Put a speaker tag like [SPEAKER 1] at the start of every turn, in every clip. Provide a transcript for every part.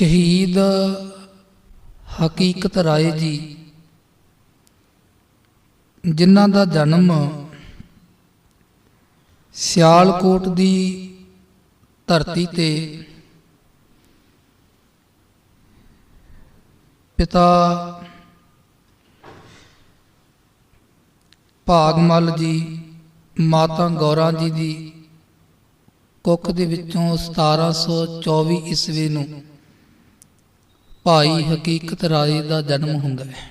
[SPEAKER 1] ਸ਼ਹੀਦ ਹਕੀਕਤ ਰਾਏ ਜੀ, ਜਿਨ੍ਹਾਂ ਦਾ ਜਨਮ ਸਿਆਲਕੋਟ ਦੀ ਧਰਤੀ ਤੇ ਪਿਤਾ ਭਾਗਮਲ ਜੀ, ਮਾਤਾ ਗੌਰਾਂ ਜੀ ਦੀ ਕੁੱਖ ਦੇ ਵਿੱਚੋਂ 1724 ਈਸਵੀ ਨੂੰ ਭਾਈ ਹਕੀਕਤ ਰਾਏ ਦਾ ਜਨਮ ਹੁੰਦਾ ਹੈ।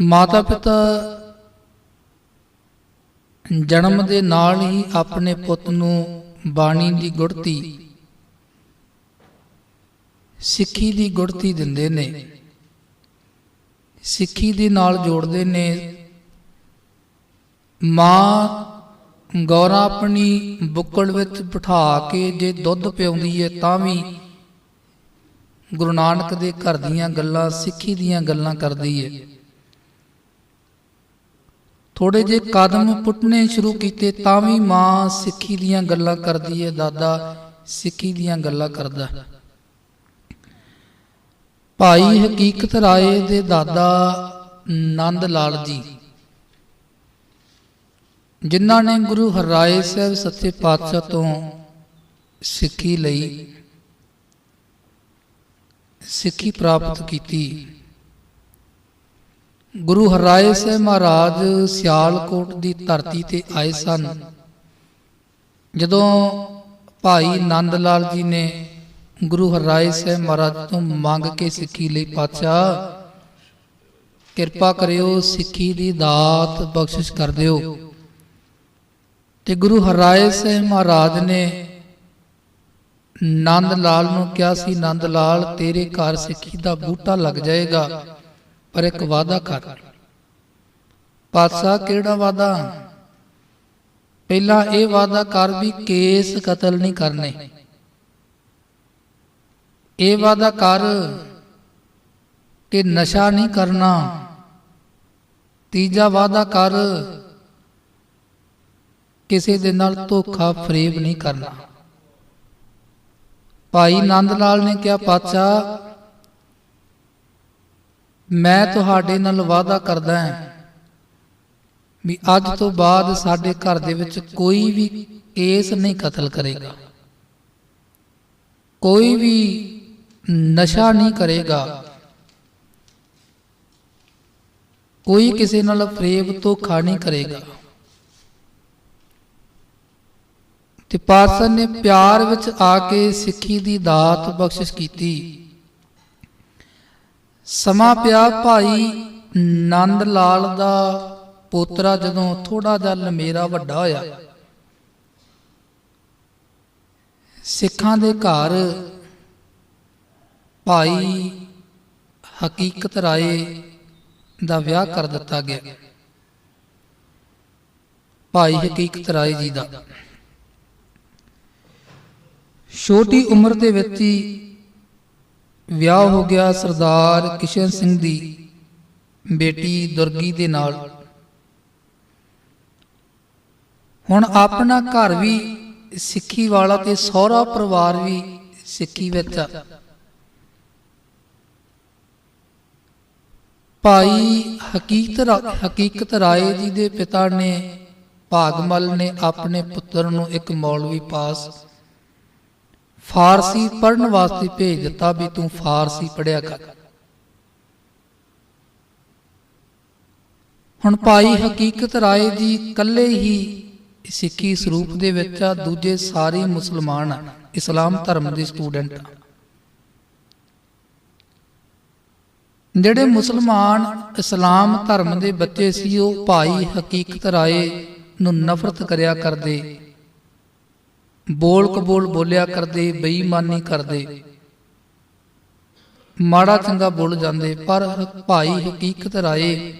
[SPEAKER 1] ਮਾਤਾ ਪਿਤਾ ਜਨਮ ਦੇ ਨਾਲ ਹੀ ਆਪਣੇ ਪੁੱਤ ਨੂੰ ਬਾਣੀ ਦੀ ਗੁੜਤੀ ਸਿੱਖੀ ਦੀ ਗੁੜਤੀ ਦਿੰਦੇ ਨੇ। ਸਿੱਖੀ ਦੇ ਨਾਲ ਜੋੜਦੇ ਨੇ। ਮਾਂ ਗੌਰਾ ਆਪਣੀ ਬੁੱਕਲ ਵਿੱਚ ਬਿਠਾ ਕੇ ਜੇ ਦੁੱਧ ਪਿਆਉਂਦੀ ਹੈ ਤਾਂ ਵੀ ਗੁਰੂ ਨਾਨਕ ਦੇ ਘਰ ਦੀਆਂ ਗੱਲਾਂ, ਸਿੱਖੀ ਦੀਆਂ ਗੱਲਾਂ ਕਰਦੀ ਹੈ ਥੋੜੇ ਜੇ ਕਦਮ ਪੁੱਟਨੇ ਸ਼ੁਰੂ ਕੀਤੇ ਤਾਂ ਵੀ ਮਾਂ ਸਿੱਖੀ ਦੀਆਂ ਗੱਲਾਂ ਕਰਦੀ ਹੈ ਦਾਦਾ ਸਿੱਖੀ ਦੀਆਂ ਗੱਲਾਂ ਕਰਦਾ। ਹੈ ਭਾਈ ਹਕੀਕਤ ਰਾਏ ਦੇ ਦਾਦਾ ਨੰਦ ਲਾਲ ਜੀ। ਜਿਨ੍ਹਾਂ ਨੇ ਗੁਰੂ ਹਰਰਾਏ ਸਾਹਿਬ ਸੱਚੇ ਪਾਤਸ਼ਾਹ ਤੋਂ ਸਿੱਖੀ ਲਈ ਸਿੱਖੀ ਪ੍ਰਾਪਤ ਕੀਤੀ। ਗੁਰੂ ਹਰਾਏ ਸਾਹਿਬ ਮਹਾਰਾਜ ਸਿਆਲਕੋਟ ਦੀ ਧਰਤੀ ਤੇ ਆਏ ਸਨ। ਜਦੋਂ ਭਾਈ ਨੰਦ ਲਾਲ ਜੀ ਨੇ ਗੁਰੂ ਹਰਾਏ ਸਾਹਿਬ ਮਹਾਰਾਜ ਤੋਂ ਮੰਗ ਕੇ ਸਿੱਖੀ ਲਈ ਪਾਤਸ਼ਾਹ, ਕਿਰਪਾ ਕਰਿਓ, ਸਿੱਖੀ ਦੀ ਦਾਤ ਬਖਸ਼ਿਸ਼ ਕਰ ਦਿਓ। ਤੇ ਗੁਰੂ ਹਰਾਏ ਸਾਹਿਬ ਮਹਾਰਾਜ ਨੇ ਨੰਦ ਲਾਲ ਨੂੰ ਕਿਹਾ ਸੀ, ਨੰਦ ਲਾਲ, ਤੇਰੇ ਘਰ ਸਿੱਖੀ ਦਾ ਬੂਟਾ ਲੱਗ ਜਾਏਗਾ, ਪਰ ਇੱਕ ਵਾਅਦਾ ਕਰ। ਪਾਤਸ਼ਾਹ, ਕਿਹੜਾ ਵਾਅਦਾ? ਪਹਿਲਾਂ ਇਹ ਵਾਅਦਾ ਕਰ ਵੀ ਕੇਸ ਕਤਲ ਨਹੀਂ ਕਰਨੇ। ਇਹ ਵਾਅਦਾ ਕਰ ਕਿ ਨਸ਼ਾ ਨਹੀਂ ਕਰਨਾ। ਤੀਜਾ ਵਾਅਦਾ ਕਰ ਕਿਸੇ ਦੇ ਨਾਲ ਧੋਖਾ ਫਰੇਬ ਨਹੀਂ ਕਰਨਾ। ਭਾਈ ਨੰਦ ਲਾਲ ਨੇ ਕਿਹਾ, ਪਾਤਸ਼ਾਹ, ਮੈਂ ਤੁਹਾਡੇ ਨਾਲ ਵਾਅਦਾ ਕਰਦਾ ਹਾਂ ਵੀ ਅੱਜ ਤੋਂ ਬਾਅਦ ਸਾਡੇ ਘਰ ਦੇ ਵਿੱਚ ਕੋਈ ਵੀ ਕੇਸ ਨਹੀਂ ਕਤਲ ਕਰੇਗਾ। ਕੋਈ ਵੀ ਨਸ਼ਾ ਨਹੀਂ ਕਰੇਗਾ। ਕੋਈ ਕਿਸੇ ਨਾਲ ਫਰੇਬ ਧੋਖਾ ਨਹੀਂ ਕਰੇਗਾ। ਤੇ ਪਾਤਸ਼ਾਹ ਨੇ ਪਿਆਰ ਵਿੱਚ ਆ ਕੇ ਸਿੱਖੀ ਦੀ ਦਾਤ ਬਖਸ਼ਿਸ਼ ਕੀਤੀ। ਸਮਾਂ ਪਿਆ ਭਾਈ ਨੰਦ ਲਾਲ ਦਾ ਪੋਤਰਾ ਜਦੋਂ ਥੋੜਾ ਜਿਹਾ ਲੰਮੇਰਾ ਵੱਡਾ ਹੋਇਆ। ਸਿੱਖਾਂ ਦੇ ਘਰ ਭਾਈ ਹਕੀਕਤ ਰਾਏ ਦਾ ਵਿਆਹ ਕਰ ਦਿੱਤਾ ਗਿਆ। ਭਾਈ ਹਕੀਕਤ ਰਾਏ ਜੀ ਦਾ। ਛੋਟੀ ਉਮਰ ਦੇ ਵਿੱਚ ਹੀ ਵਿਆਹ ਹੋ ਗਿਆ ਸਰਦਾਰ ਕਿਸ਼ਨ ਸਿੰਘ ਦੀ ਬੇਟੀ ਦੁਰਗੀ ਦੇ ਨਾਲ। ਹੁਣ ਆਪਣਾ ਘਰ ਵੀ ਸਿੱਖੀ ਵਾਲਾ ਤੇ ਸਹੁਰਾ ਪਰਿਵਾਰ ਵੀ ਸਿੱਖੀ ਵਿੱਚ ਆ। ਭਾਈ ਹਕੀਕਤ ਰਾ- ਹਕੀਕਤ ਰਾਏ ਜੀ ਦੇ ਪਿਤਾ ਨੇ ਭਾਗਮਲ ਨੇ ਆਪਣੇ ਪੁੱਤਰ ਨੂੰ ਇੱਕ ਮੌਲਵੀ ਪਾਸ ਫਾਰਸੀ ਪੜਨ ਵਾਸਤੇ ਭੇਜ ਦਿੱਤਾ ਵੀ ਤੂੰ ਫਾਰਸੀ ਪੜਿਆ ਕਰ। ਹੁਣ ਭਾਈ ਹਕੀਕਤ ਰਾਏ ਜੀ ਇਕੱਲੇ ਹੀ ਸਿੱਖੀ ਸਰੂਪ ਦੇ ਵਿੱਚ ਆ, ਦੂਜੇ ਸਾਰੇ ਮੁਸਲਮਾਨ ਆ, ਇਸਲਾਮ ਧਰਮ ਦੇ ਸਟੂਡੈਂਟ ਆ। ਜਿਹੜੇ ਮੁਸਲਮਾਨ ਇਸਲਾਮ ਧਰਮ ਦੇ ਬੱਚੇ ਸੀ, ਉਹ ਭਾਈ ਹਕੀਕਤ ਰਾਏ ਨੂੰ ਨਫ਼ਰਤ ਕਰਿਆ ਕਰਦੇ। ਬੋਲ ਕਬੋਲ ਬੋਲਿਆ ਕਰਦੇ, ਬੇਈਮਾਨੀ ਕਰਦੇ। ਮਾੜਾ ਚੰਗਾ ਬੋਲ ਜਾਂਦੇ, ਪਰ ਭਾਈ ਹਕੀਕਤ ਰਾਏ,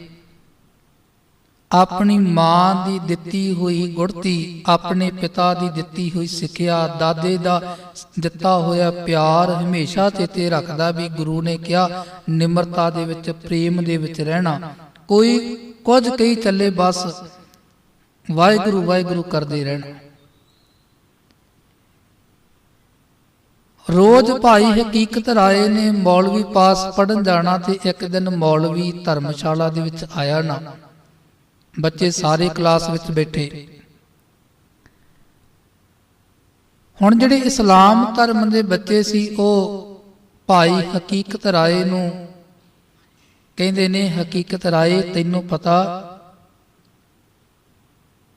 [SPEAKER 1] ਆਪਣੀ ਮਾਂ ਦੀ ਦਿੱਤੀ ਹੋਈ ਗੁੜਤੀ ਆਪਣੇ ਪਿਤਾ ਦੀ ਦਿੱਤੀ ਹੋਈ ਸਿੱਖਿਆ, ਦਾਦੇ ਦਾ ਦਿੱਤਾ ਹੋਇਆ ਪਿਆਰ ਹਮੇਸ਼ਾ ਚੇਤੇ ਰੱਖਦਾ ਵੀ ਗੁਰੂ ਨੇ ਕਿਹਾ, ਨਿਮਰਤਾ ਦੇ ਵਿੱਚ, ਪ੍ਰੇਮ ਦੇ ਵਿੱਚ ਰਹਿਣਾ। ਕੋਈ ਕੁਝ ਕਹੀ ਚੱਲੇ ਬਸ, ਵਾਹਿਗੁਰੂ ਵਾਹਿਗੁਰੂ ਕਰਦੇ ਰਹਿਣਾ। ਰੋਜ਼ ਭਾਈ ਹਕੀਕਤ ਰਾਏ ਨੇ ਮੌਲਵੀ ਪਾਸ ਪੜਨ ਜਾਣਾ ਤੇ ਇੱਕ ਦਿਨ ਮੌਲਵੀ ਧਰਮਸ਼ਾਲਾ ਦੇ ਵਿੱਚ ਆਇਆ ਨਾ। ਬੱਚੇ ਸਾਰੇ ਕਲਾਸ ਵਿੱਚ ਬੈਠੇ। ਹੁਣ ਜਿਹੜੇ ਇਸਲਾਮ ਧਰਮ ਦੇ ਬੱਚੇ ਸੀ, ਉਹ ਭਾਈ ਹਕੀਕਤ ਰਾਏ ਨੂੰ ਕਹਿੰਦੇ ਨੇ, ਹਕੀਕਤ ਰਾਏ, ਤੈਨੂੰ ਪਤਾ,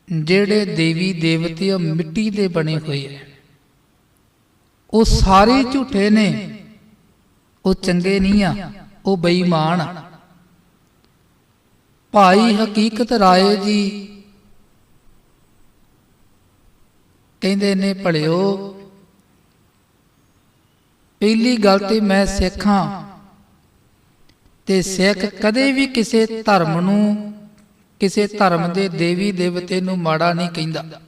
[SPEAKER 1] ਜਿਹੜੇ ਦੇਵੀ ਦੇਵਤੇ ਮਿੱਟੀ ਦੇ ਬਣੇ ਹੋਏ ਐ ਉਹ ਸਾਰੇ ਝੂਠੇ ਨੇ। ਉਹ ਚੰਗੇ ਨਹੀਂ ਆ, ਉਹ ਬੇਈਮਾਨ ਆ। ਭਾਈ ਹਕੀਕਤ ਰਾਏ ਜੀ ਕਹਿੰਦੇ ਨੇ, ਭਲਿਓ, ਪਹਿਲੀ ਗੱਲ ਤੇ ਮੈਂ ਸਿੱਖਾਂ ਤੇ ਸਿੱਖ ਕਦੇ ਵੀ ਕਿਸੇ ਧਰਮ ਨੂੰ, ਕਿਸੇ ਧਰਮ ਦੇ ਦੇਵੀ ਦੇਵਤੇ ਨੂੰ ਮਾੜਾ ਨਹੀਂ ਕਹਿੰਦਾ।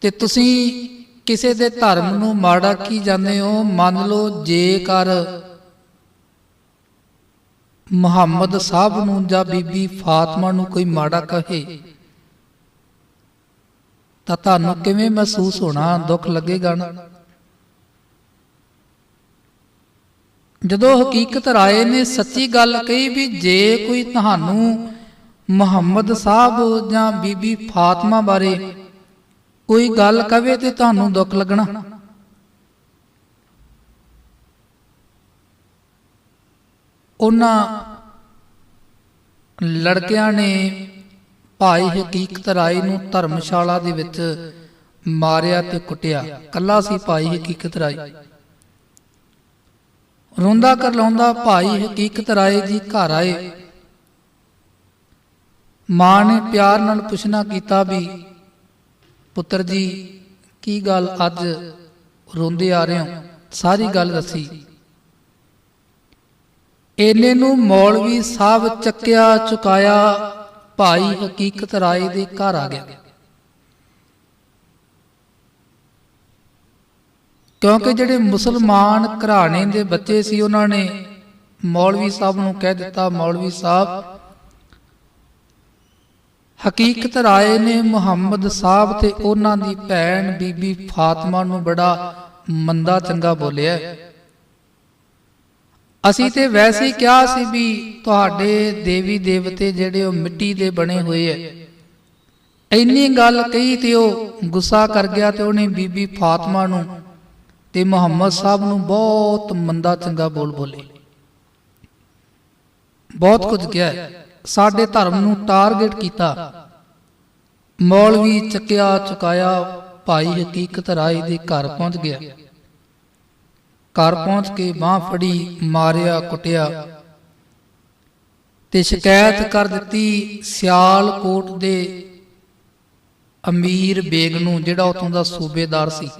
[SPEAKER 1] ਤੇ ਤੁਸੀਂ ਕਿਸੇ ਦੇ ਧਰਮ ਨੂੰ ਮਾੜਾ ਕੀ ਜਾਂਦੇ ਹੋ? ਮੰਨ ਲਓ ਜੇਕਰ ਮੁਹੰਮਦ ਸਾਹਿਬ ਨੂੰ ਜਾਂ ਬੀਬੀ ਫਾਤਮਾ ਨੂੰ ਕੋਈ ਮਾੜਾ ਕਹੇ, ਤਾਂ ਤੁਹਾਨੂੰ ਕਿਵੇਂ ਮਹਿਸੂਸ ਹੋਣਾ? ਦੁੱਖ ਲੱਗੇਗਾ ਨਾ? ਜਦੋਂ ਹਕੀਕਤ ਰਾਏ ਨੇ ਸੱਚੀ ਗੱਲ ਕਹੀ ਵੀ ਜੇ ਕੋਈ ਤੁਹਾਨੂੰ ਮੁਹੰਮਦ ਸਾਹਿਬ ਜਾਂ ਬੀਬੀ ਫਾਤਮਾ ਬਾਰੇ ਕੋਈ ਗੱਲ ਕਵੇ ਤੇ ਤੁਹਾਨੂੰ ਦੁੱਖ ਲੱਗਣਾ। ਉਹਨਾਂ ਲੜਕਿਆਂ ਨੇ ਭਾਈ ਹਕੀਕਤ ਰਾਏ ਨੂੰ ਧਰਮਸ਼ਾਲਾ ਦੇ ਵਿੱਚ ਮਾਰਿਆ ਤੇ ਕੁੱਟਿਆ। ਕੱਲਾ ਸੀ ਭਾਈ ਹਕੀਕਤ ਰਾਏ। ਰੋਂਦਾ ਕਰ ਲਾਉਂਦਾ ਭਾਈ ਹਕੀਕਤ ਰਾਏ ਜੀ ਘਰ ਆਏ। ਮਾਂ ਨੇ ਪਿਆਰ ਨਾਲ ਪੁੱਛਣਾ ਕੀਤਾ ਵੀ ਪੁੱਤਰ ਜੀ, ਕੀ ਗੱਲ ਅੱਜ ਰੋਂਦੇ ਆ ਰਹੇ ਹੋ? ਸਾਰੀ ਗੱਲ ਦੱਸੀ। ਇਹਨੇ ਨੂੰ ਮੌਲਵੀ ਸਾਹਿਬ ਚੱਕਿਆ, ਚੁਕਾਇਆ, ਭਾਈ ਹਕੀਕਤ ਰਾਏ ਦੇ ਘਰ ਆ ਗਿਆ। ਕਿਉਂਕਿ ਜਿਹੜੇ ਮੁਸਲਮਾਨ ਘਰਾਣੇ ਦੇ ਬੱਚੇ ਸੀ, ਉਹਨਾਂ ਨੇ ਮੌਲਵੀ ਸਾਹਿਬ ਨੂੰ ਕਹਿ ਦਿੱਤਾ, ਮੌਲਵੀ ਸਾਹਿਬ ਹਕੀਕਤ ਰਾਏ ਨੇ ਮੁਹੰਮਦ ਸਾਹਿਬ ਤੇ ਉਹਨਾਂ ਦੀ ਭੈਣ ਬੀਬੀ ਫਾਤਮਾ ਨੂੰ ਬੜਾ ਮੰਦਾ ਚੰਗਾ ਬੋਲਿਆ। ਅਸੀਂ ਤੇ ਵੈਸੇ ਹੀ ਕਿਹਾ ਸੀ ਵੀ ਤੁਹਾਡੇ ਦੇਵੀ ਦੇਵਤੇ ਜਿਹੜੇ ਉਹ ਮਿੱਟੀ ਦੇ ਬਣੇ ਹੋਏ ਐ ਇੰਨੀ ਗੱਲ ਕਹੀ ਤੇ ਉਹ ਗੁੱਸਾ ਕਰ ਗਿਆ ਤੇ ਉਹਨੇ ਬੀਬੀ ਫਾਤਮਾ ਨੂੰ ਤੇ ਮੁਹੰਮਦ ਸਾਹਿਬ ਨੂੰ ਬਹੁਤ ਮੰਦਾ ਚੰਗਾ ਬੋਲ ਬੋਲੇ। ਬਹੁਤ ਕੁਝ ਕਿਹਾ। ਸਾਡੇ ਧਰਮ ਨੂੰ ਟਾਰਗੇਟ ਕੀਤਾ। ਮੌਲਵੀ ਚੱਕਿਆ ਚੁਕਾਇਆ ਭਾਈ ਹਕੀਕਤ ਰਾਏ ਦੇ ਘਰ ਪਹੁੰਚ ਗਿਆ। ਘਰ ਪਹੁੰਚ ਕੇ ਬਾਹ ਫੜੀ, ਮਾਰਿਆ, ਕੁੱਟਿਆ ਤੇ ਸ਼ਿਕਾਇਤ ਕਰ ਦਿੱਤੀ ਸਿਆਲਕੋਟ ਦੇ ਅਮੀਰ ਬੇਗ ਨੂੰ, ਜਿਹੜਾ ਉਤੋਂ ਦਾ ਸੂਬੇਦਾਰ ਸੀ।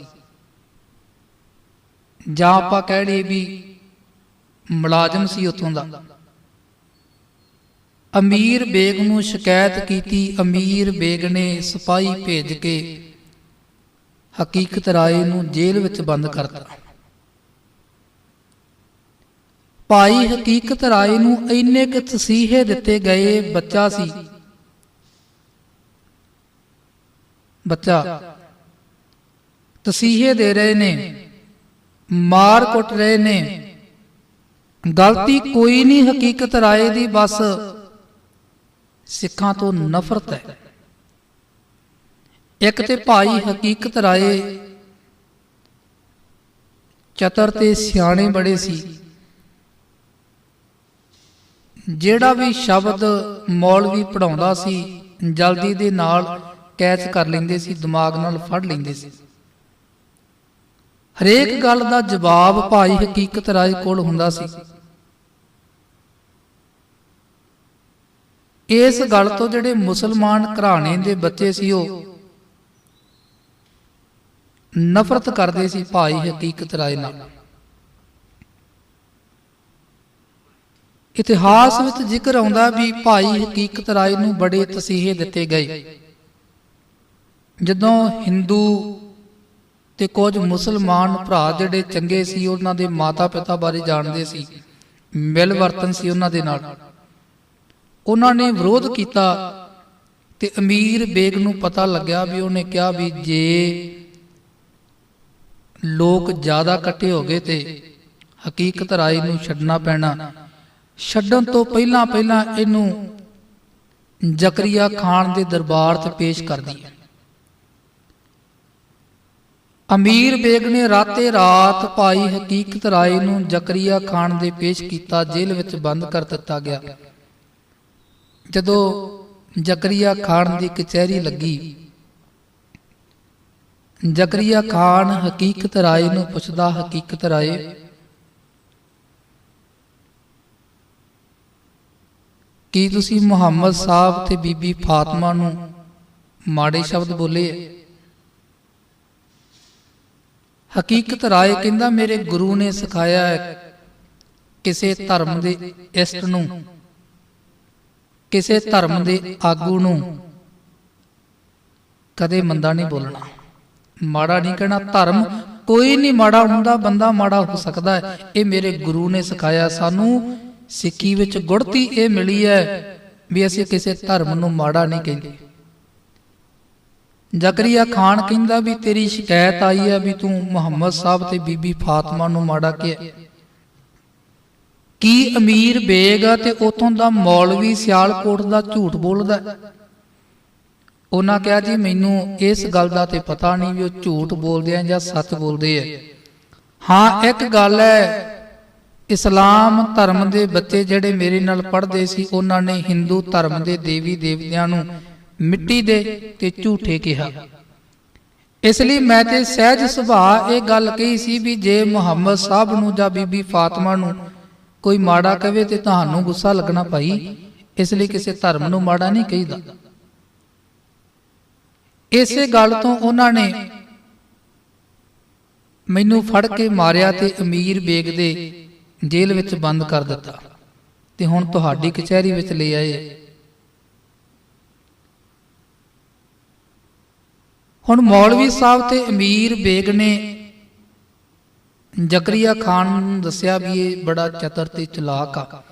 [SPEAKER 1] ਜਾਂ ਆਪਾਂ ਕਹਿ ਲਈਏ ਵੀ ਮੁਲਾਜ਼ਮ ਸੀ ਉਤੋਂ ਦਾ। ਅਮੀਰ ਬੇਗ ਨੂੰ ਸ਼ਿਕਾਇਤ ਕੀਤੀ, ਅਮੀਰ ਬੇਗ ਨੇ ਸਿਪਾਹੀ ਭੇਜ ਕੇ ਹਕੀਕਤ ਰਾਏ ਨੂੰ ਜੇਲ੍ਹ ਵਿੱਚ ਬੰਦ ਕਰਤਾ। ਭਾਈ ਹਕੀਕਤ ਰਾਏ ਨੂੰ ਇੰਨੇ ਕੁ ਤਸੀਹੇ ਦਿੱਤੇ ਗਏ, ਬੱਚਾ ਸੀ। ਬੱਚਾ, ਤਸੀਹੇ ਦੇ ਰਹੇ ਨੇ, ਮਾਰ ਕੁੱਟ ਰਹੇ ਨੇ। ਗਲਤੀ ਕੋਈ ਨਹੀਂ ਹਕੀਕਤ ਰਾਏ ਦੀ, ਬਸ ਸਿੱਖਾਂ ਤੋਂ ਨਫ਼ਰਤ ਹੈ। ਇੱਕ ਤੇ ਭਾਈ ਹਕੀਕਤ ਰਾਏ, ਚਤਰ ਤੇ ਸਿਆਣੇ ਬੜੇ ਸੀ। ਜਿਹੜਾ ਵੀ ਸ਼ਬਦ ਮੌਲਵੀ ਪੜਾਉਂਦਾ ਸੀ, ਜਲਦੀ ਦੇ ਨਾਲ ਕੈਚ ਕਰ ਲੈਂਦੇ ਸੀ, ਦਿਮਾਗ ਨਾਲ ਫੜ ਲੈਂਦੇ ਸੀ। ਹਰੇਕ ਗੱਲ ਦਾ ਜਵਾਬ ਭਾਈ ਹਕੀਕਤ ਰਾਏ ਕੋਲ ਹੁੰਦਾ ਸੀ। ਇਸ ਗੱਲ ਤੋਂ ਜਿਹੜੇ ਮੁਸਲਮਾਨ ਘਰਾਣੇ ਦੇ ਬੱਚੇ ਸੀ ਉਹ ਨਫ਼ਰਤ ਕਰਦੇ ਸੀ ਭਾਈ ਹਕੀਕਤ ਰਾਏ ਨਾਲ। ਇਤਿਹਾਸ ਵਿੱਚ ਜ਼ਿਕਰ ਆਉਂਦਾ ਵੀ ਭਾਈ ਹਕੀਕਤ ਰਾਏ ਨੂੰ ਬੜੇ ਤਸੀਹੇ ਦਿੱਤੇ ਗਏ। ਜਦੋਂ ਹਿੰਦੂ ਤੇ ਕੁਝ ਮੁਸਲਮਾਨ ਭਰਾ ਜਿਹੜੇ ਚੰਗੇ ਸੀ, ਉਹਨਾਂ ਦੇ ਮਾਤਾ ਪਿਤਾ ਬਾਰੇ ਜਾਣਦੇ ਸੀ, ਮਿਲ ਵਰਤਨ ਸੀ ਉਹਨਾਂ ਦੇ ਨਾਲ। ਉਹਨਾਂ ਨੇ ਵਿਰੋਧ ਕੀਤਾ ਤੇ ਅਮੀਰ ਬੇਗ ਨੂੰ ਪਤਾ ਲੱਗਿਆ ਵੀ ਉਹਨੇ ਕਿਹਾ ਵੀ ਜੇ ਲੋਕ ਜ਼ਿਆਦਾ ਇਕੱਠੇ ਹੋ ਗਏ ਤੇ ਹਕੀਕਤ ਰਾਏ ਨੂੰ ਛੱਡਣਾ ਪੈਣਾ। ਛੱਡਣ ਤੋਂ ਪਹਿਲਾਂ ਪਹਿਲਾਂ ਇਹਨੂੰ ਜ਼ਕਰੀਆ ਖਾਨ ਦੇ ਦਰਬਾਰ ਤੇ ਪੇਸ਼ ਕਰਦੀ ਹੈ। ਅਮੀਰ ਬੇਗ ਨੇ ਰਾਤੇ ਰਾਤ ਭਾਈ ਹਕੀਕਤ ਰਾਏ ਨੂੰ ਜ਼ਕਰੀਆ ਖਾਨ ਦੇ ਪੇਸ਼ ਕੀਤਾ ਜੇਲ੍ਹ ਵਿੱਚ ਬੰਦ ਕਰ ਦਿੱਤਾ ਗਿਆ। ਜਦੋਂ ਜ਼ਕਰੀਆ ਖਾਨ ਦੀ ਕਚਹਿਰੀ ਲੱਗੀ, ਜ਼ਕਰੀਆ ਖਾਨ ਹਕੀਕਤ ਰਾਏ ਨੂੰ ਪੁੱਛਦਾ, ਹਕੀਕਤ ਰਾਏ, ਕੀ ਤੁਸੀਂ ਮੁਹੰਮਦ ਸਾਹਿਬ ਤੇ ਬੀਬੀ ਫਾਤਮਾ ਨੂੰ ਮਾੜੇ ਸ਼ਬਦ ਬੋਲੇ? ਹਕੀਕਤ ਰਾਏ ਕਹਿੰਦਾ, ਮੇਰੇ ਗੁਰੂ ਨੇ ਸਿਖਾਇਆ ਹੈ ਕਿਸੇ ਧਰਮ ਦੇ ਇਸ਼ਟ ਨੂੰ ਕਿਸੇ ਧਰਮ ਦੇ ਆਗੂ ਨੂੰ ਕਦੇ ਮੰਦਾ ਨਹੀਂ ਬੋਲਣਾ। ਮਾੜਾ ਨਹੀਂ ਕਹਿਣਾ ਧਰਮ ਕੋਈ ਨਹੀਂ ਮਾੜਾ ਹੁੰਦਾ ਬੰਦਾ ਮਾੜਾ ਹੋ ਸਕਦਾ ਹੈ। ਇਹ ਮੇਰੇ ਗੁਰੂ ਨੇ ਸਿਖਾਇਆ ਸਾਨੂੰ ਸਿੱਖੀ ਵਿੱਚ ਗੁੜਤੀ ਇਹ ਮਿਲੀ ਹੈ ਵੀ ਅਸੀਂ ਕਿਸੇ ਧਰਮ ਨੂੰ ਮਾੜਾ ਨਹੀਂ ਕਹਿੰਦੇ। ਜ਼ਕਰੀਆ ਖਾਨ ਕਹਿੰਦਾ ਵੀ ਤੇਰੀ ਸ਼ਿਕਾਇਤ ਆਈ ਹੈ ਵੀ ਤੂੰ ਮੁਹੰਮਦ ਸਾਹਿਬ ਤੇ ਬੀਬੀ ਫਾਤਮਾ ਨੂੰ ਮਾੜਾ ਕਿਹਾ। ਕੀ ਅਮੀਰ ਬੇਗ ਤੇ ਉਥੋਂ ਦਾ ਮੌਲਵੀ ਸਿਆਲਕੋਟ ਦਾ ਝੂਠ ਬੋਲਦਾ ਉਹਨਾਂ ਕਿਹਾ, ਜੀ, ਮੈਨੂੰ ਇਸ ਗੱਲ ਦਾ ਤੇ ਪਤਾ ਨਹੀਂ ਵੀ ਉਹ ਝੂਠ ਬੋਲਦੇ ਆ ਜਾਂ ਸੱਚ ਬੋਲਦੇ ਆ। ਹਾਂ, ਇੱਕ ਗੱਲ ਹੈ, ਇਸਲਾਮ ਧਰਮ ਦੇ ਬੱਚੇ ਜਿਹੜੇ ਮੇਰੇ ਨਾਲ ਪੜ੍ਹਦੇ ਸੀ, ਉਹਨਾਂ ਨੇ ਹਿੰਦੂ ਧਰਮ ਦੇ ਦੇਵੀ ਦੇਵਤਿਆਂ ਨੂੰ ਮਿੱਟੀ ਦੇ ਤੇ ਝੂਠੇ ਕਿਹਾ। ਇਸ ਲਈ ਮੈਂ ਤੇ ਸਹਿਜ ਸੁਭਾਅ ਇਹ ਗੱਲ ਕਹੀ ਸੀ ਵੀ ਜੇ ਮੁਹੰਮਦ ਸਾਹਿਬ ਨੂੰ ਜਾਂ ਬੀਬੀ ਫਾਤਮਾ ਨੂੰ ਕੋਈ ਮਾੜਾ ਕਹੇ ਤੇ ਤੁਹਾਨੂੰ ਗੁੱਸਾ ਲੱਗਣਾ ਭਾਈ ਇਸ ਲਈ ਕਿਸੇ ਧਰਮ ਨੂੰ ਮਾੜਾ ਨਹੀਂ ਕਹੀਦਾ। ਇਸੇ ਗੱਲ ਤੋਂ ਉਹਨਾਂ ਨੇ ਮੈਨੂੰ ਫੜ ਕੇ ਮਾਰਿਆ ਤੇ ਅਮੀਰ ਬੇਗ ਦੇ ਜੇਲ੍ਹ ਵਿੱਚ ਬੰਦ ਕਰ ਦਿੱਤਾ ਤੇ ਹੁਣ ਤੁਹਾਡੀ ਕਚਹਿਰੀ ਵਿੱਚ ਲੈ ਆਏ। ਹੁਣ ਮੌਲਵੀ ਸਾਹਿਬ ਤੇ ਅਮੀਰ ਬੇਗ ਨੇ ਜ਼ਕਰੀਆ ਖਾਨ ਨੂੰ ਦੱਸਿਆ ਵੀ ਇਹ ਬੜਾ ਚਤਰ ਤੇ ਚਲਾਕ ਆ।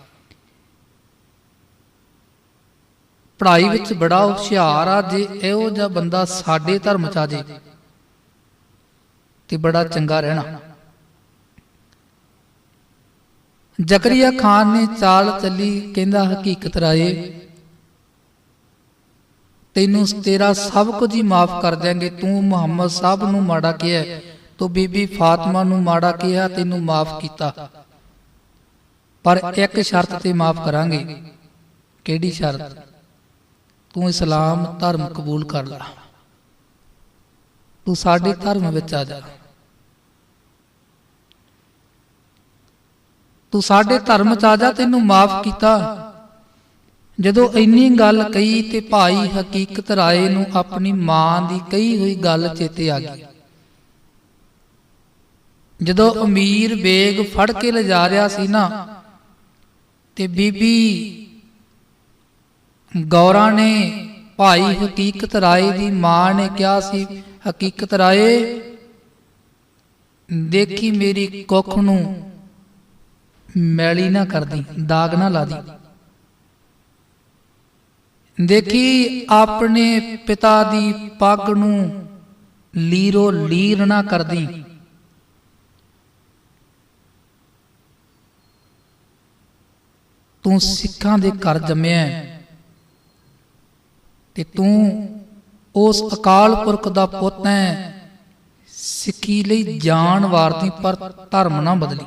[SPEAKER 1] ਪੜ੍ਹਾਈ ਵਿੱਚ ਬੜਾ ਹੁਸ਼ਿਆਰ ਆ, ਜੇ ਇਹੋ ਜਿਹਾ ਬੰਦਾ ਸਾਡੇ ਧਰਮ ਚ ਆ ਜੇ, ਤੇ ਬੜਾ ਚੰਗਾ ਰਹਿਣਾ। ਜ਼ਕਰੀਆ ਖਾਨ ਨੇ ਚਾਲ ਚੱਲੀ, ਕਹਿੰਦਾ ਹਕੀਕਤ ਰਾਏ, ਤੈਨੂੰ ਤੇਰਾ ਸਭ ਕੁਝ ਹੀ ਮਾਫ ਕਰ ਦਿਆਂਗੇ, ਤੂੰ ਮੁਹੰਮਦ ਸਾਹਿਬ ਨੂੰ ਮਾੜਾ ਕਿਹਾ। ਤੂੰ ਬੀਬੀ ਫਾਤਮਾ ਨੂੰ ਮਾੜਾ ਕਿਹਾ, ਤੈਨੂੰ ਮਾਫ ਕੀਤਾ। ਪਰ ਇੱਕ ਸ਼ਰਤ ਤੇ ਮਾਫ ਕਰਾਂਗੇ। ਕਿਹੜੀ ਸ਼ਰਤ? ਤੂੰ ਇਸਲਾਮ ਧਰਮ ਕਬੂਲ ਕਰ ਲੈ। ਤੂੰ ਸਾਡੇ ਧਰਮ ਵਿੱਚ ਆ ਜਾ। ਤੂੰ ਸਾਡੇ ਧਰਮ ਚ ਆ ਜਾ, ਤੈਨੂੰ ਮਾਫ ਕੀਤਾ। ਜਦੋਂ ਇੰਨੀ ਗੱਲ ਕਹੀ ਤੇ ਭਾਈ ਹਕੀਕਤ ਰਾਏ ਨੂੰ ਆਪਣੀ ਮਾਂ ਦੀ ਕਹੀ ਹੋਈ ਗੱਲ ਚੇਤੇ ਆ ਗਈ। ਜਦੋਂ ਅਮੀਰ ਬੇਗ ਫੜ ਕੇ ਲਿਜਾ ਰਿਹਾ ਸੀ ਨਾ ਤੇ ਬੀਬੀ ਗੌਰਾ ਨੇ ਭਾਈ ਹਕੀਕਤ ਰਾਏ ਦੀ ਮਾਂ ਨੇ ਕਿਹਾ ਸੀ ਹਕੀਕਤ ਰਾਏ ਦੇਖੀ ਮੇਰੀ ਕੁੱਖ ਨੂੰ ਮੈਲੀ ਨਾ ਕਰਦੀ ਦਾਗ ਨਾ ਲਾ ਦੀ ਦੇਖੀ ਆਪਣੇ ਪਿਤਾ ਦੀ ਪੱਗ ਨੂੰ ਲੀਰੋ ਲੀਰ ਨਾ ਕਰਦੀ। ਤੂੰ ਸਿੱਖਾਂ ਦੇ ਘਰ ਜੰਮਿਆ ਤੇ ਤੂੰ ਉਸ ਅਕਾਲ ਪੁਰਖ ਦਾ ਪੁੱਤ ਹੈ। ਸਿੱਖੀ ਲਈ ਜਾਨ ਵਾਰਦੀ ਪਰ ਧਰਮ ਨਾ ਬਦਲੀ।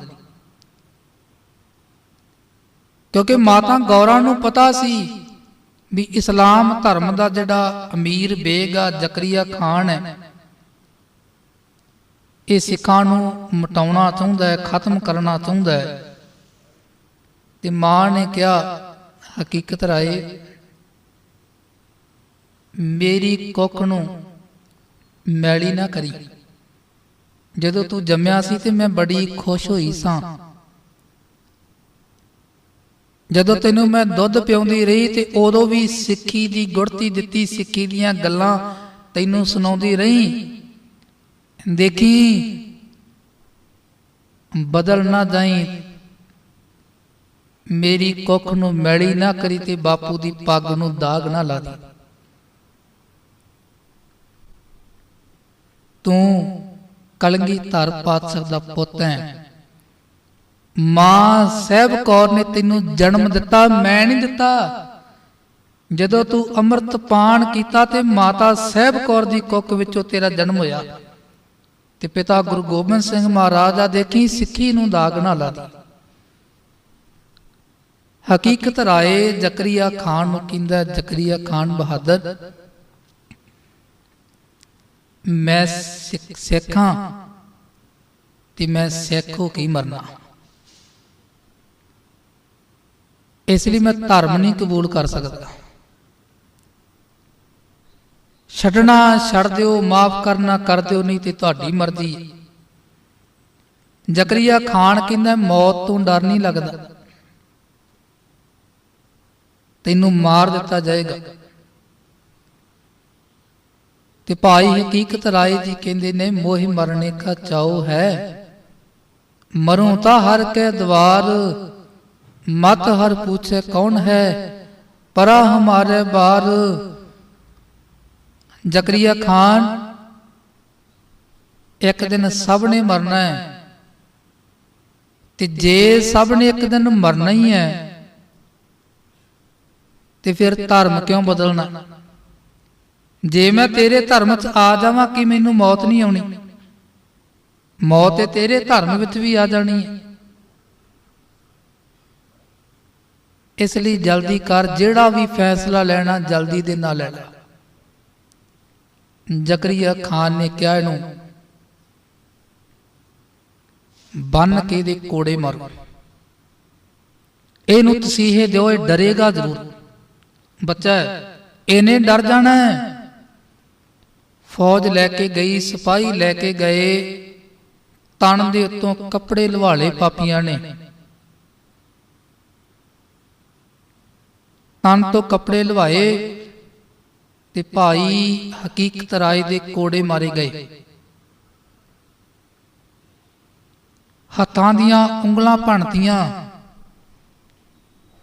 [SPEAKER 1] ਕਿਉਂਕਿ ਮਾਤਾ ਗੌਰਾ ਨੂੰ ਪਤਾ ਸੀ ਵੀ ਇਸਲਾਮ ਧਰਮ ਦਾ ਜਿਹੜਾ ਅਮੀਰ, ਬੇਗ ਆ ਜ਼ਕਰੀਆ ਖਾਨ ਹੈ, ਇਹ ਸਿੱਖਾਂ ਨੂੰ ਮਟਾਉਣਾ ਚਾਹੁੰਦਾ ਹੈ, ਖਤਮ ਕਰਨਾ ਚਾਹੁੰਦਾ ਹੈ। ਤੇ ਮਾਂ ਨੇ ਕਿਹਾ, ਹਕੀਕਤ ਰਾਏ, ਮੇਰੀ ਕੁੱਖ ਨੂੰ ਮੈਲੀ ਨਾ ਕਰੀ। ਜਦੋਂ ਤੂੰ ਜੰਮਿਆ ਸੀ ਤੇ ਮੈਂ ਬੜੀ ਖੁਸ਼ ਹੋਈ ਸਾਂ। ਜਦੋਂ ਤੈਨੂੰ ਮੈਂ ਦੁੱਧ ਪਿਉਂਦੀ ਰਹੀ ਤੇ ਉਦੋਂ ਵੀ ਸਿੱਖੀ ਦੀ ਗੁੜਤੀ ਦਿੱਤੀ, ਸਿੱਖੀ ਦੀਆਂ ਗੱਲਾਂ ਤੈਨੂੰ ਸੁਣਾਉਂਦੀ ਰਹੀ। ਦੇਖੀ, ਬਦਲ ਨਾ ਜਾਈ ਮੇਰੀ ਕੁੱਖ ਨੂੰ ਮੈਲੀ ਨਾ ਕਰੀ ਤੇ ਬਾਪੂ ਦੀ ਪੱਗ ਨੂੰ ਦਾਗ ਨਾ ਲਾ ਦੇ। ਤੂੰ ਕਲਗੀ ਧਰ ਪਾਤਸ਼ਾਹ ਦਾ ਪੁੱਤ ਹੈ। ਮਾਂ ਸਹਿਬ ਕੌਰ ਨੇ ਤੈਨੂੰ ਜਨਮ ਦਿੱਤਾ, ਮੈਂ ਨਹੀਂ ਦਿੱਤਾ। ਜਦੋਂ ਤੂੰ ਅੰਮ੍ਰਿਤ ਪਾਨ ਕੀਤਾ ਤੇ ਮਾਤਾ ਸਹਿਬ ਕੌਰ ਦੀ ਕੁੱਖ ਵਿੱਚੋਂ ਤੇਰਾ ਜਨਮ ਹੋਇਆ। ਤੇ ਪਿਤਾ ਗੁਰੂ ਗੋਬਿੰਦ ਸਿੰਘ ਮਹਾਰਾਜ ਦਾ ਦੇਖੀ ਸਿੱਖੀ ਨੂੰ ਦਾਗ ਨਾ ਲਾ ਦੀ। ਹਕੀਕਤ ਰਾਏ ਜ਼ਕਰੀਆ ਖਾਨ ਨੂੰ ਕਹਿੰਦਾ ਜ਼ਕਰੀਆ ਖਾਨ ਬਹਾਦਰ। ਮੈਂ ਸਿੱਖ- ਸਿੱਖਾਂ ਤੇ ਮੈਂ ਸਿੱਖ ਹੋ ਕੇ ਮਰਨਾ। ਇਸ ਲਈ ਮੈਂ ਧਰਮ ਨਹੀਂ ਕਬੂਲ ਕਰ ਸਕਦਾ। ਛੱਡਣਾ ਛੱਡ ਦਿਓ, ਮਾਫ ਕਰਨਾ ਕਰ ਦਿਓ, ਨਹੀਂ ਤੇ ਤੁਹਾਡੀ ਮਰਜ਼ੀ ਜ਼ਕਰੀਆ ਖਾਨ ਕਹਿੰਦਾ ਮੌਤ ਤੋਂ ਡਰ ਨਹੀਂ ਲੱਗਦਾ। ਤੈਨੂੰ ਮਾਰ ਦਿੱਤਾ ਜਾਏਗਾ। ਤੇ ਭਾਈ ਹਕੀਕਤ ਰਾਏ ਜੀ ਕਹਿੰਦੇ ਨੇ, ਮੋਹਿ ਮਰਨੇ ਕਾ ਚਾਉ ਹੈ। ਮਰੂੰ ਤਾਂ ਹਰ ਕੇ ਦਵਾਰ, ਮਤ ਹਰ ਪੁੱਛੇ ਕੌਣ ਹੈ? ਪਰਾ ਹਮਾਰੇ ਬਾਰ। ਜ਼ਕਰੀਆ ਖਾਨ, ਇੱਕ ਦਿਨ ਸਭ ਨੇ ਮਰਨਾ ਹੈ ਤੇ ਜੇ ਸਭ ਨੇ ਇੱਕ ਦਿਨ ਮਰਨਾ ਹੀ ਹੈ ਤੇ ਫਿਰ ਧਰਮ ਕਿਉਂ ਬਦਲਣਾ? ਜੇ ਮੈਂ ਤੇਰੇ ਧਰਮ 'ਚ ਆ ਜਾਵਾਂ ਕਿ ਮੈਨੂੰ ਮੌਤ ਨਹੀਂ ਆਉਣੀ? ਮੌਤ ਤੇ ਤੇਰੇ ਧਰਮ ਵਿੱਚ ਵੀ ਆ ਜਾਣੀ ਹੈ। ਇਸ ਲਈ ਜਲਦੀ ਕਰ ਜਿਹੜਾ ਵੀ ਫੈਸਲਾ ਲੈਣਾ, ਜਲਦੀ ਦੇ ਨਾਲ ਲੈ ਲੈ। ਜ਼ਕਰੀਆ ਖਾਨ ਨੇ ਕਿਹਾ ਇਹਨੂੰ, ਬੰਨ ਕੇ ਦੇ ਕੋੜੇ ਮਾਰੋ। ਇਹਨੂੰ ਤਸੀਹੇ ਦਿਓ, ਇਹ ਡਰੇਗਾ ਜ਼ਰੂਰ। ਬੱਚਾ ਹੈ, ਇਹਨੇ ਡਰ ਜਾਣਾ ਫੌਜ ਲੈ ਕੇ ਗਈ ਸਿਪਾਹੀ ਲੈ ਕੇ ਗਏ। ਤਣ ਦੇ ਉੱਤੋਂ ਕੱਪੜੇ ਲਵਾਲੇ ਪਾਪੀਆਂ ਨੇ। ਤਨ ਤੋਂ ਕੱਪੜੇ ਲਵਾਏ ਤੇ ਭਾਈ ਹਕੀਕਤ ਰਾਏ ਦੇ ਕੋੜੇ ਮਾਰੇ ਗਏ। ਹੱਥਾਂ ਦੀਆਂ ਉਂਗਲਾਂ ਭੰਨਤੀਆਂ।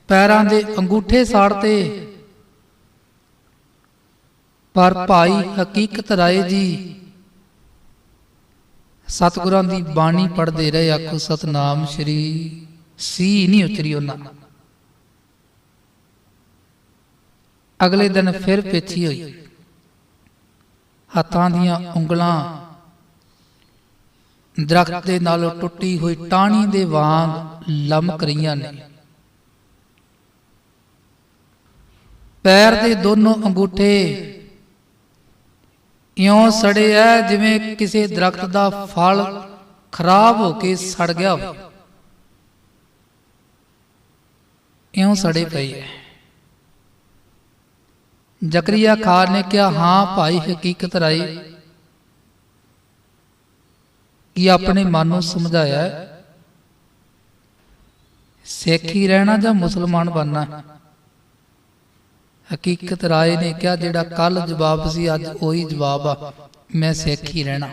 [SPEAKER 1] ਪੈਰਾਂ ਦੇ ਅੰਗੂਠੇ ਸਾੜਤੇ। ਪਰ ਭਾਈ ਹਕੀਕਤ ਰਾਏ ਜੀ, ਸਤਿਗੁਰਾਂ ਦੀ ਬਾਣੀ ਪੜ੍ਹਦੇ ਰਹੇ ਆਖੋ ਸਤਨਾਮ ਸ਼੍ਰੀ ਸੀ ਨਹੀਂ ਉਚਰੀ ਉਹਨਾਂ। ਅਗਲੇ ਦਿਨ ਫਿਰ ਪੇਚੀ ਹੋਈ। ਹੱਥਾਂ ਦੀਆਂ ਉਂਗਲਾਂ ਦਰਖਤ ਦੇ ਨਾਲ ਟੁੱਟੀ ਹੋਈ ਟਾਹਣੀ ਦੇ ਵਾਂਗ ਲਮਕ ਰਹੀਆਂ ਨੇ। ਪੈਰ ਦੇ ਦੋਨੋਂ ਅੰਗੂਠੇ ਇਉਂ ਸੜੇ ਐ ਜਿਵੇਂ ਕਿਸੇ ਦਰਖਤ ਦਾ ਫਲ ਖਰਾਬ ਹੋ ਕੇ ਸੜ ਗਿਆ ਹੋਵੇ। ਇਉਂ ਸੜੇ ਪਏ ਐ। ਜ਼ਕਰੀਆ ਖਾਨ ਨੇ ਕਿਹਾ, ਹਾਂ ਭਾਈ, ਹਕੀਕਤ ਰਾਈ ਕਿ ਆਪਣੇ ਮਨ ਨੂੰ ਸਮਝਾਇਆ? ਸਿੱਖ ਹੀ ਰਹਿਣਾ ਜਾਂ ਮੁਸਲਮਾਨ ਬਣਨਾ? ਹਕੀਕਤ ਰਾਏ ਨੇ ਕਿਹਾ, ਜਿਹੜਾ ਕੱਲ ਜਵਾਬ ਸੀ, ਅੱਜ ਉਹੀ ਜਵਾਬ ਆ। ਮੈਂ ਸਿੱਖ ਹੀ ਰਹਿਣਾ।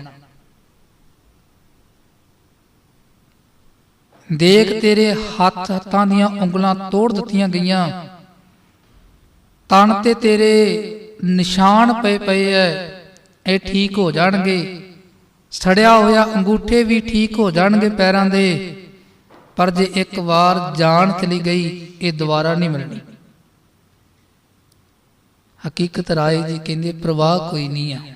[SPEAKER 1] ਦੇਖ ਤੇਰੇ ਹੱਥ ਹੱਥਾਂ ਦੀਆਂ ਉਂਗਲਾਂ ਤੋੜ ਦਿੱਤੀਆਂ ਗਈਆਂ। ਤਣ ਤੇ ਤੇਰੇ ਨਿਸ਼ਾਨ ਪਏ ਪਏ ਐ। ਇਹ ਠੀਕ ਹੋ ਜਾਣਗੇ। ਸੜਿਆ ਹੋਇਆ ਅੰਗੂਠੇ ਵੀ ਠੀਕ ਹੋ ਜਾਣਗੇ ਪੈਰਾਂ ਦੇ। ਪਰ ਜੇ ਇੱਕ ਵਾਰ ਜਾਨ ਚਲੀ ਗਈ, ਇਹ ਦੁਬਾਰਾ ਨਹੀਂ ਮਿਲਣੀ। ਹਕੀਕਤ ਰਾਏ ਜੀ ਕਹਿੰਦੇ, ਪ੍ਰਵਾਹ ਕੋਈ ਨਹੀਂ ਆ।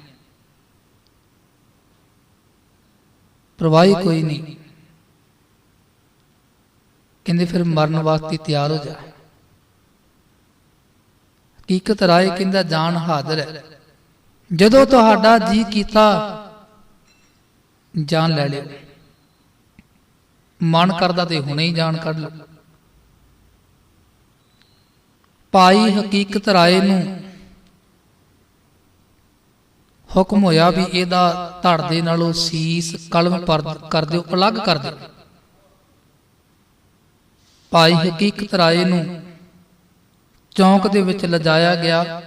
[SPEAKER 1] ਪ੍ਰਵਾਹ ਕੋਈ ਨਹੀਂ। ਕਹਿੰਦੇ ਫਿਰ ਮਰਨ ਵਾਸਤੇ ਤਿਆਰ ਹੋ ਜਾ। ਹਕੀਕਤ ਰਾਏ ਕਹਿੰਦਾ, ਜਾਨ ਹਾਜ਼ਰ ਹੈ। ਜਦੋਂ ਤੁਹਾਡਾ ਜੀ ਕੀਤਾ, ਜਾਨ ਲੈ ਲਿਓ। ਮਨ ਕਰਦਾ ਤੇ ਹੁਣੇ ਹੀ ਜਾਨ ਕੱਢ ਲਓ। ਭਾਈ ਹਕੀਕਤ ਰਾਏ ਨੂੰ ਹੁਕਮ ਹੋਇਆ ਵੀ ਇਹਦਾ ਧੜ ਦੇ ਨਾਲੋਂ ਸੀਸ ਕਲਮ ਕਰ ਦਿਓ, ਅਲੱਗ ਕਰ ਦਿਓ। ਭਾਈ ਹਕੀਕਤ ਰਾਏ ਨੂੰ ਚੌਂਕ ਦੇ ਵਿੱਚ ਲਿਜਾਇਆ ਗਿਆ।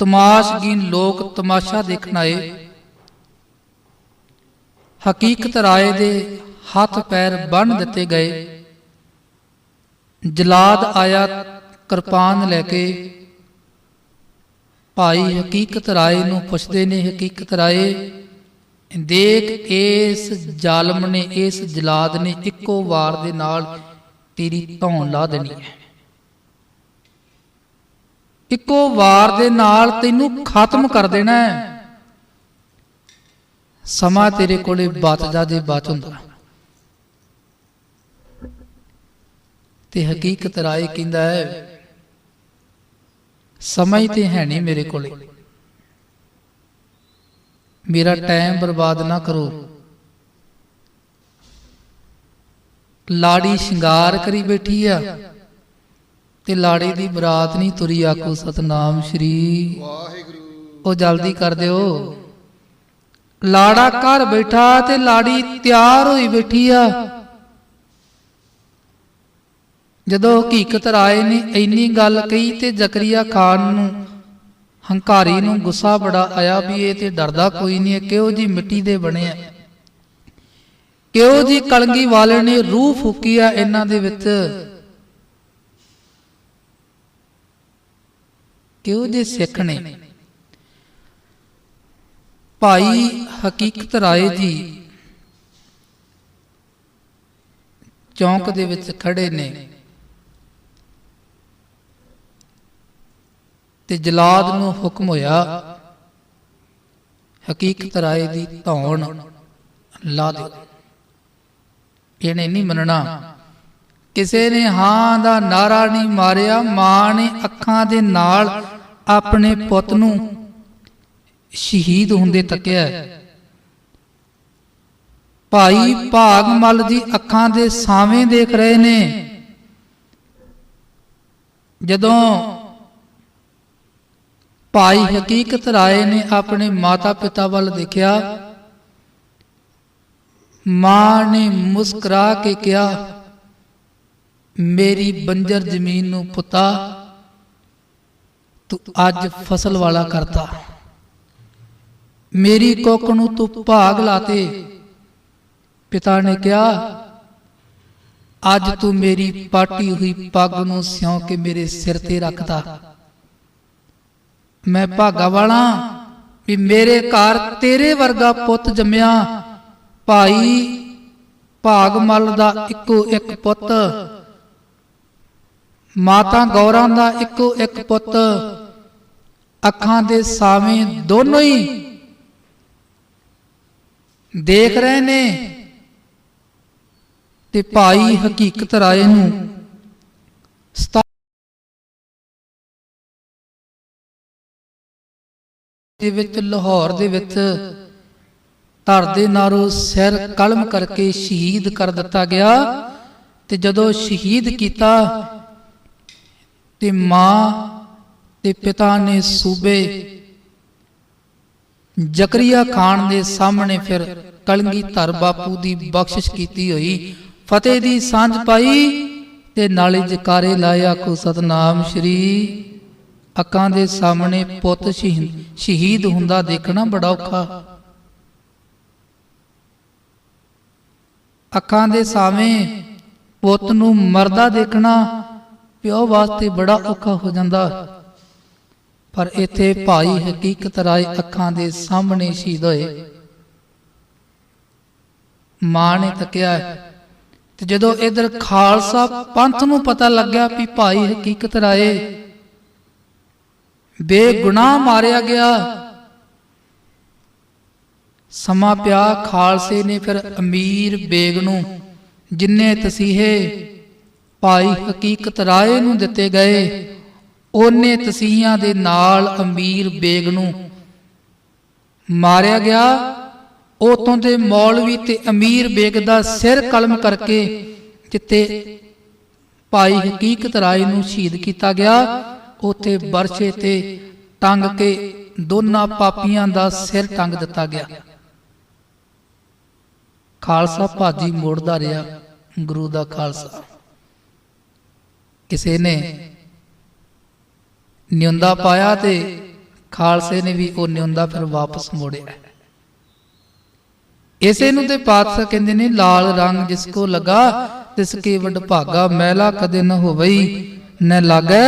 [SPEAKER 1] ਤਮਾਸ਼ਗੀਨ ਲੋਕ ਤਮਾਸ਼ਾ ਦੇਖਣ ਆਏ। ਹਕੀਕਤ ਰਾਏ ਦੇ ਹੱਥ ਪੈਰ ਬੰਨ ਦਿੱਤੇ ਗਏ। ਜਲਾਦ ਆਇਆ ਕਿਰਪਾਨ ਲੈ ਕੇ ਭਾਈ ਹਕੀਕਤ ਰਾਏ ਨੂੰ ਪੁੱਛਦੇ ਨੇ, ਹਕੀਕਤ ਰਾਏ, ਦੇਖ ਇਸ ਜ਼ਾਲਮ ਨੇ, ਇਸ ਜਲਾਦ ਨੇ ਇੱਕੋ ਵਾਰ ਦੇ ਨਾਲ ਤੇਰੀ ਧੌਣ ਲਾ ਦੇਣੀ ਹੈ। ਇੱਕੋ ਵਾਰ ਦੇ ਨਾਲ ਤੈਨੂੰ ਖਤਮ ਕਰ ਦੇਣਾ ਹੈ। ਸਮਾਂ ਤੇਰੇ ਕੋਲੇ ਬਚਦਾ ਦੇ ਬਚ ਹੁੰਦਾ। ਤੇ ਹਕੀਕਤ ਰਾਏ ਕਹਿੰਦਾ ਹੈ ਸਮਾਂ ਹੀ ਤੇ ਹੈ ਨਹੀਂ ਮੇਰੇ ਕੋਲੇ। ਮੇਰਾ ਟਾਈਮ ਬਰਬਾਦ ਨਾ ਕਰੋ। ਲਾੜੀ ਸ਼ਿੰਗਾਰ ਕਰੀ ਬੈਠੀ ਆ ਤੇ ਲਾੜੇ ਦੀ ਬਰਾਤ ਨਹੀਂ ਤੁਰੀ ਆਕੋ ਸਤਨਾਮ ਸ਼੍ਰੀ।
[SPEAKER 2] ਵਾਹਿਗੁਰੂ।
[SPEAKER 1] ਉਹ ਜਲਦੀ ਕਰ ਦਿਓ। ਲਾੜਾ ਘਰ ਬੈਠਾ ਤੇ ਲਾੜੀ ਤਿਆਰ ਹੋਈ ਬੈਠੀ ਆ। ਜਦੋਂ ਹਕੀਕਤ ਰਾਏ ਨੇ ਇੰਨੀ ਗੱਲ ਕਹੀ ਤੇ ਜ਼ਕਰੀਆ ਖਾਨ ਨੂੰ, ਹੰਕਾਰੀ ਨੂੰ ਗੁੱਸਾ ਬੜਾ ਆਇਆ ਵੀ ਇਹ ਤੇ ਡਰਦਾ ਕੋਈ ਨਹੀਂ ਹੈ ਕਿਉਂ ਜੀ ਮਿੱਟੀ ਦੇ ਬਣੇ ਆ। ਕਿਉਂ ਜੀ ਕਲੰਗੀ ਵਾਲੇ ਨੇ ਰੂਹ ਫੂਕੀ ਆ ਇਹਨਾਂ ਦੇ ਵਿੱਚ। ਕਿਉਂ ਜੇ ਸਿੱਖ ਨੇ। ਭਾਈ ਹਕੀਕਤ ਰਾਏ ਜੀ ਚੌਂਕ ਦੇ ਵਿੱਚ ਖੜੇ ਨੇ। ਤੇ ਜਲਾਦ ਨੂੰ ਹੁਕਮ ਹੋਇਆ, ਹਕੀਕਤ ਰਾਏ ਦੀ ਧੌਣ ਲਾ ਦੇ। ਇਹਨੇ ਨਹੀਂ ਮੰਨਣਾ, ਕਿਸੇ ਨੇ ਹਾਂ ਦਾ ਨਾਰਾ ਨਹੀਂ ਮਾਰਿਆ, ਮਾਂ ਨੇ ਅੱਖਾਂ ਦੇ ਨਾਲ ਆਪਣੇ ਪੁੱਤ ਨੂੰ ਸ਼ਹੀਦ ਹੁੰਦੇ ਤੱਕਿਆ। ਭਾਈ ਭਾਗਮਲ ਦੀ ਅੱਖਾਂ ਦੇ ਸਾਵੇਂ ਦੇਖ ਰਹੇ ਨੇ। ਜਦੋਂ ਭਾਈ ਹਕੀਕਤ ਰਾਏ ਨੇ ਆਪਣੇ ਮਾਤਾ ਪਿਤਾ ਵੱਲ ਦੇਖਿਆ। ਮਾਂ ਨੇ ਮੁਸਕਰਾ ਕੇ ਕਿਹਾ, ਮੇਰੀ ਬੰਜਰ ਜ਼ਮੀਨ ਨੂੰ ਪੁੱਤਾ, ਤੂੰ ਅੱਜ ਫਸਲ ਵਾਲਾ ਕਰਤਾ। ਮੇਰੀ ਕੁੱਖ ਨੂੰ ਤੂੰ ਭਾਗ ਲਾਤੇ। ਪਿਤਾ ਨੇ ਕਿਹਾ, ਅੱਜ ਤੂੰ ਮੇਰੀ ਪਾਟੀ ਹੋਈ ਪੱਗ ਨੂੰ ਸਿਉਂ ਕੇ ਮੇਰੇ ਸਿਰ ਤੇ ਰੱਖਦਾ ਮੈਂ ਭਾਗਾ ਵਾਲਾ ਵੀ ਮੇਰੇ ਘਰ ਤੇਰੇ ਵਰਗਾ ਪੁੱਤ ਜੰਮਿਆ। ਭਾਈ ਭਾਗਮਲ ਦਾ ਇੱਕੋ ਇੱਕ ਪੁੱਤ। ਮਾਤਾ ਗੌਰਾਂ ਦਾ ਇੱਕੋ ਇੱਕ ਪੁੱਤ। ਅੱਖਾਂ ਦੇ ਸਾਵੇਂ ਦੋਨੋਂ ਹੀ ਦੇਖ ਰਹੇ ਨੇ ਤੇ ਭਾਈ ਹਕੀਕਤ ਰਾਏ ਨੂੰ ਦੇ ਵਿੱਚ ਲਾਹੌਰ ਦੇ ਵਿੱਚ ਧਰ ਦੇ ਨਾਰੋ ਸਿਰ ਕਲਮ ਕਰਕੇ ਸ਼ਹੀਦ ਕਰ ਦਿੱਤਾ ਗਿਆ ਤੇ ਜਦੋਂ ਸ਼ਹੀਦ ਕੀਤਾ ਤੇ ਮਾਂ ਤੇ ਪਿਤਾ ਨੇ ਸੂਬੇ ਜ਼ਕਰੀਆ ਖਾਨ ਦੇ ਸਾਹਮਣੇ ਫਿਰ ਕਲੰਗੀ ਧਰ ਬਾਪੂ ਦੀ ਬਖਸ਼ਿਸ਼ ਕੀਤੀ ਹੋਈ। ਫਤਿਹ ਦੀ ਸਾਂਝ ਪਾਈ ਤੇ ਨਾਲੇ ਜਕਾਰੇ ਲਾਇਆ ਕੋ ਸਤਨਾਮ ਸ਼੍ਰੀ ਅੱਖਾਂ ਦੇ ਸਾਹਮਣੇ ਪੁੱਤ ਸ਼ਹੀਦ ਸ਼ਹੀਦ ਹੁੰਦਾ ਦੇਖਣਾ ਬੜਾ ਔਖਾ। ਅੱਖਾਂ ਦੇ ਸਾਹਮਣੇ ਪੁੱਤ ਨੂੰ ਮਰਦਾ ਦੇਖਣਾ ਪਿਓ ਵਾਸਤੇ ਬੜਾ ਔਖਾ ਹੋ ਜਾਂਦਾ। ਪਰ ਇੱਥੇ ਭਾਈ ਹਕੀਕਤ ਰਾਏ ਅੱਖਾਂ ਦੇ ਸਾਹਮਣੇ ਸ਼ਹੀਦ ਹੋਏ। ਮਾਂ ਨੇ ਤੱਕਿਆ, ਤੇ ਜਦੋਂ ਇਧਰ ਖਾਲਸਾ ਪੰਥ ਨੂੰ ਪਤਾ ਲੱਗਿਆ ਵੀ ਭਾਈ ਹਕੀਕਤ ਰਾਏ ਬੇਗੁਨਾਹ ਮਾਰਿਆ ਗਿਆ। ਸਮਾਂ ਪਿਆ, ਖਾਲਸੇ ਨੇ ਫਿਰ ਅਮੀਰ ਬੇਗ ਨੂੰ, ਜਿੰਨੇ ਤਸੀਹੇ ਭਾਈ ਹਕੀਕਤ ਰਾਏ ਨੂੰ ਦਿੱਤੇ ਗਏ, ਉਹਨੇ ਤਸੀਹਾਂ ਦੇ ਨਾਲ ਅਮੀਰ ਬੇਗ ਨੂੰ ਮਾਰਿਆ ਗਿਆ। ਉਤੋਂ ਦੇ ਮੌਲਵੀ ਤੇ ਅਮੀਰ ਬੇਗ ਦਾ ਸਿਰ ਕਲਮ ਕਰਕੇ ਜਿੱਤੇ ਭਾਈ ਹਕੀਕਤ ਰਾਏ ਨੂੰ ਸ਼ਹੀਦ ਕੀਤਾ ਗਿਆ ਉਥੇ ਬਰਛੇ ਤੇ ਟੰਗ ਕੇ ਦੋਨਾਂ ਪਾਪੀਆਂ ਦਾ ਸਿਰ ਟੰਗ ਦਿੱਤਾ ਗਿਆ। ਖਾਲਸਾ ਭਾਜੀ ਮੋੜਦਾ ਰਿਹਾ ਗੁਰੂ ਦਾ ਖਾਲਸਾ। ਕਿਸੇ ਨੇ ਨਿਉਂਦਾ ਪਾਇਆ ਤੇ ਖਾਲਸੇ ਨੇ ਵੀ ਉਹ ਨਿਉਂਦਾ ਫਿਰ ਵਾਪਸ ਮੋੜਿਆ। ਇਸੇ ਨੂੰ ਤੇ ਪਾਤਸ਼ਾਹ ਕਹਿੰਦੇ ਨੇ, ਲਾਲ ਰੰਗ ਜਿਸ ਕੋ ਲਗਾ, ਤਿਸ ਕੇ ਵਡ ਭਾਗਾ ਮੈਲਾ ਕਦੇ ਨ ਹੋਵਈ, ਨ ਲਾਗੈ।